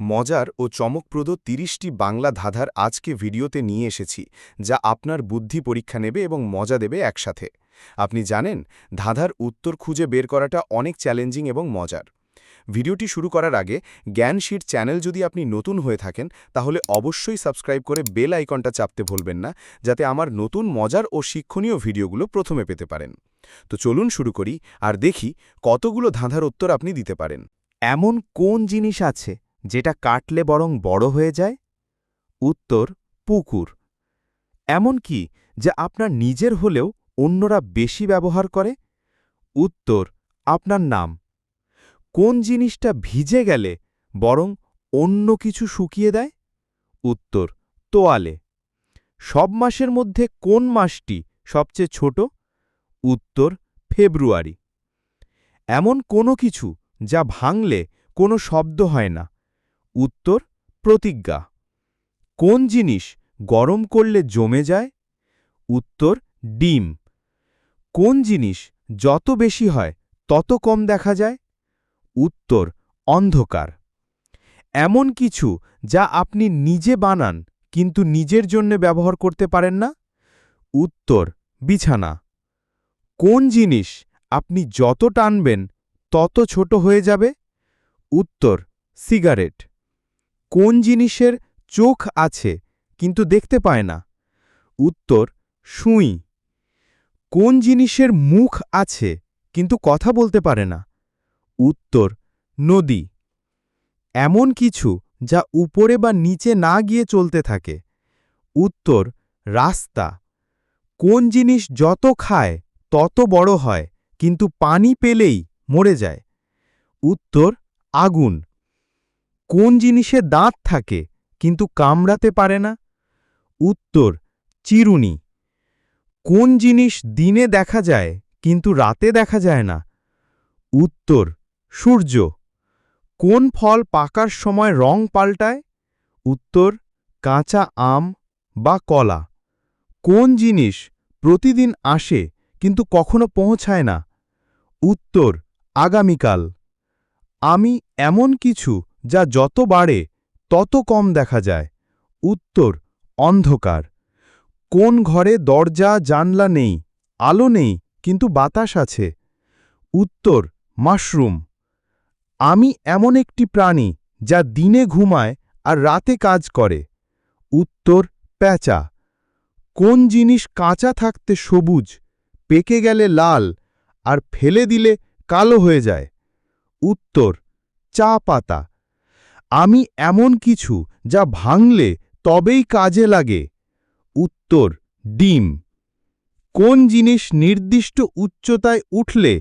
মজার ও চমকপ্রদ তিরিশটি বাংলা ধাঁধার আজকে ভিডিওতে নিয়ে এসেছি, যা আপনার বুদ্ধি পরীক্ষা নেবে এবং মজা দেবে একসাথে। আপনি জানেন, ধাঁধার উত্তর খুঁজে বের করাটা অনেক চ্যালেঞ্জিং এবং মজার। ভিডিওটি শুরু করার আগে জ্ঞানশীট চ্যানেল যদি আপনি নতুন হয়ে থাকেন, তাহলে অবশ্যই সাবস্ক্রাইব করে বেল আইকনটা চাপতে ভুলবেন না, যাতে আমার নতুন মজার ও শিক্ষণীয় ভিডিওগুলো প্রথমে পেতে পারেন। তো চলুন শুরু করি, আর দেখি কতগুলো ধাঁধার উত্তর আপনি দিতে পারেন। এমন কোন জিনিস আছে যেটা কাটলে বরং বড় হয়ে যায়? উত্তর, পুকুর। এমন কি যা আপনার নিজের হলেও অন্যরা বেশি ব্যবহার করে? উত্তর, আপনার নাম। কোন জিনিসটা ভিজে গেলে বরং অন্য কিছু শুকিয়ে দেয়? উত্তর, তোয়ালে। সব মাসের মধ্যে কোন মাসটি সবচেয়ে ছোট? উত্তর, ফেব্রুয়ারি। এমন কোনো কিছু যা ভাঙলে কোনো শব্দ হয় না। উত্তর, প্রতিজ্ঞা। কোন জিনিস গরম করলে জমে যায়? উত্তর, ডিম। কোন জিনিস যত বেশি হয়, তত কম দেখা যায়? উত্তর, অন্ধকার। এমন কিছু যা আপনি নিজে বানান, কিন্তু নিজের জন্য ব্যবহার করতে পারেন না? উত্তর, বিছানা। কোন জিনিস আপনি যত টানবেন, তত ছোট হয়ে যাবে? উত্তর, সিগারেট। কোন জিনিসের চোখ আছে কিন্তু দেখতে পায় না। উত্তর, সুই। কোন জিনিসের মুখ আছে কিন্তু কথা বলতে পারে না। উত্তর, নদী। এমন কিছু যা উপরে বা নিচে না গিয়ে চলতে থাকে। উত্তর, রাস্তা। কোন জিনিস যত খায়, তত বড় হয়, কিন্তু পানি পেলেই মরে যায়। উত্তর, আগুন। কোন জিনিসে দাঁত থাকে কিন্তু কামড়াতে পারে না? উত্তর, চিরুনি। কোন জিনিস দিনে দেখা যায় কিন্তু রাতে দেখা যায় না? উত্তর, সূর্য। কোন ফল পাকার সময় রং পাল্টায়? উত্তর, কাঁচা আম বা কলা। কোন জিনিস প্রতিদিন আসে কিন্তু কখনো পৌঁছায় না? উত্তর, আগামীকাল। আমি এমন কিছু যা যত বাড়ে, তত কম দেখা যায়। উত্তর, অন্ধকার। কোন ঘরে দরজা, জানলা নেই, আলো নেই, কিন্তু বাতাস আছে। উত্তর, মাশরুম। আমি এমন একটি প্রাণী যা দিনে ঘুমায় আর রাতে কাজ করে। উত্তর, প্যাঁচা। কোন জিনিস কাঁচা থাকতে সবুজ, পেকে গেলে লাল আর ফেলে দিলে কালো হয়ে যায়। উত্তর, চা পাতা। আমি এমন কিছু যা ভাঙলে তবেই কাজে লাগে। উত্তর, ডিম। কোন জিনিস নির্দিষ্ট উচ্চতায় উঠলে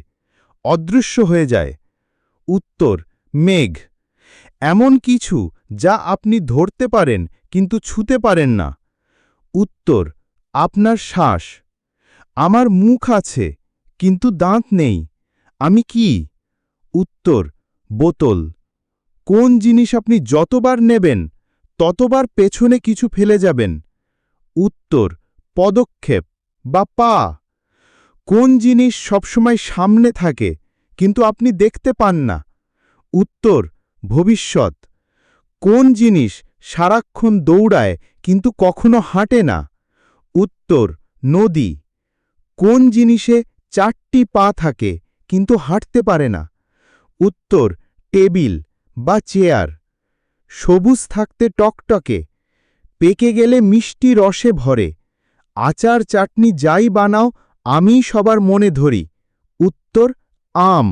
অদৃশ্য হয়ে যায়? উত্তর, মেঘ। এমন কিছু যা আপনি ধরতে পারেন কিন্তু ছুতে পারেন না। উত্তর, আপনার শ্বাস। আমার মুখ আছে, কিন্তু দাঁত নেই। আমি কি? উত্তর, বোতল। কোন জিনিস আপনি যতবার নেবেন, ততবার পেছনে কিছু ফেলে যাবেন। উত্তর, পদক্ষেপ বা পা। কোন জিনিস সবসময় সামনে থাকে, কিন্তু আপনি দেখতে পান না। উত্তর, ভবিষ্যৎ। কোন জিনিস সারাক্ষণ দৌড়ায়, কিন্তু কখনো হাঁটে না। উত্তর, নদী। কোন জিনিসে চারটি পা থাকে, কিন্তু হাঁটতে পারে না। উত্তর, টেবিল। বা চেয়ার। সবুজ থাকতে টকটকে, পেকে গেলে মিষ্টি রসে ভরে। আচার চাটনি যাই বানাও আমি সবার মনে ধরি। উত্তর, আম।